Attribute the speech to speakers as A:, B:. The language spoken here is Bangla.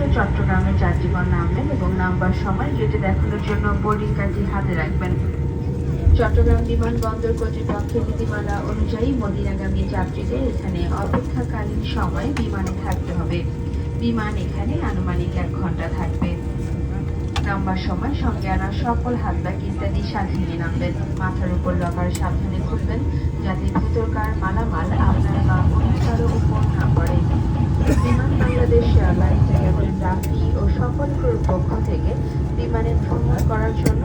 A: এসে চট্টগ্রামে যাত্রীগণ নামবেন এবং নামবার সময় গেটে দেখানোর জন্য বোর্ডিং কার্ডটি হাতে রাখবেন। চট্টগ্রাম বিমানবন্দর কর্তৃপক্ষের নীতিমালা অনুযায়ী মদিনাগামী যাত্রীদের এখানে অপেক্ষাকালীন সময় বিমানে থাকতে হবে। বিমান এখানে আনুমানিক এক ঘণ্টা থাকবে। নামবার সময় সঙ্গে আনা সকল হাত ব্যাগ ইত্যাদি সাথে নিয়ে নামবেন। মাথার উপর লকার সাবধানে খুলবেন, যাতে ভেতরকার মালামাল বাংলাদেশ রাফি ও সকল ক্রুর পক্ষ থেকে বিমানে ভ্রমণ করার জন্য